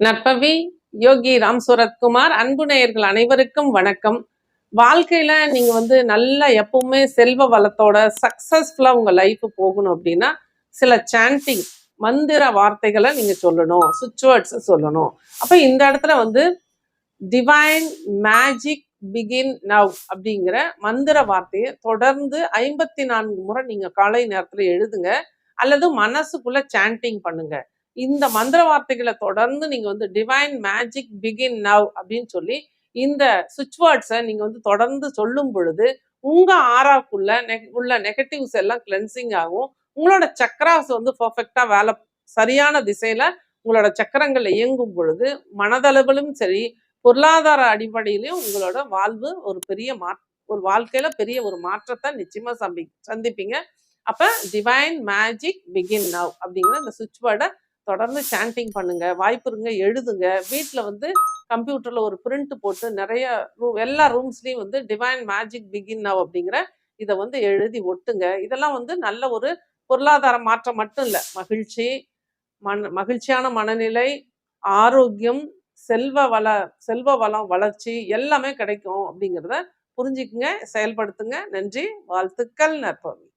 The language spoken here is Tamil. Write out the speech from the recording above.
நற்பவி யோகி ராம் சூரத்குமார் அன்பு நேயர்கள் அனைவருக்கும் வணக்கம். வாழ்க்கையில நீங்க வந்து நல்லா எப்பவுமே செல்வ வளத்தோட சக்சஸ்ஃபுல்லா உங்க லைஃப் போகணும் அப்படின்னா சில சாண்டிங் மந்திர வார்த்தைகளை நீங்க சொல்லணும் சுவிட்ச் வேர்ட்ஸ் சொல்லணும். அப்ப இந்த இடத்துல வந்து டிவைன் மேஜிக் பிகின் நவ் அப்படிங்கிற மந்திர வார்த்தையை தொடர்ந்து ஐம்பத்தி நான்கு முறை நீங்க காலை நேரத்துல எழுதுங்க அல்லது மனசுக்குள்ள சாண்டிங் பண்ணுங்க. இந்த மந்திர வார்த்தைகளை தொடர்ந்து நீங்க வந்து டிவைன் மேஜிக் பிகின் நவ் அப்படின்னு சொல்லி இந்த சுவிட்ச் வேர்ட்ஸை நீங்க வந்து தொடர்ந்து சொல்லும் பொழுது உங்க ஆறாக்குள்ள நெ- உள்ள நெகட்டிவ்ஸ் எல்லாம் கிளென்சிங் ஆகும். உங்களோட சக்கராஸ் வந்து பர்ஃபெக்டா வேலை சரியான திசையில உங்களோட சக்கரங்கள் இயங்கும் பொழுது மனதளவிலும் சரி பொருளாதார அடிப்படையிலையும் உங்களோட வாழ்வு ஒரு பெரிய மா ஒரு வாழ்க்கையில பெரிய ஒரு மாற்றத்தை நிச்சயமா சந்தி சந்திப்பீங்க. அப்ப டிவைன் மேஜிக் பிகின் நவ் அப்படிங்கிற இந்த சுவிட்ச் வேர்டை தொடர்ந்து சாண்டிங் பண்ணுங்க வாய்ப்பு இருங்க எழுதுங்க. வீட்டில் வந்து கம்ப்யூட்டரில் ஒரு பிரிண்ட் போட்டு நிறைய ரூ எல்லா ரூம்ஸ்லேயும் வந்து டிவைன் மேஜிக் பிகின் நவ் அப்படிங்கிற இதை வந்து எழுதி ஒட்டுங்க. இதெல்லாம் வந்து நல்ல ஒரு பொருளாதார மாற்றம் மட்டும் இல்லை. மகிழ்ச்சி மன மகிழ்ச்சியான மனநிலை ஆரோக்கியம் செல்வ வள செல்வ வளம் வளர்ச்சி எல்லாமே கிடைக்கும் அப்படிங்கிறத புரிஞ்சுக்குங்க செயல்படுத்துங்க. நன்றி வாழ்த்துக்கள் நற்பவி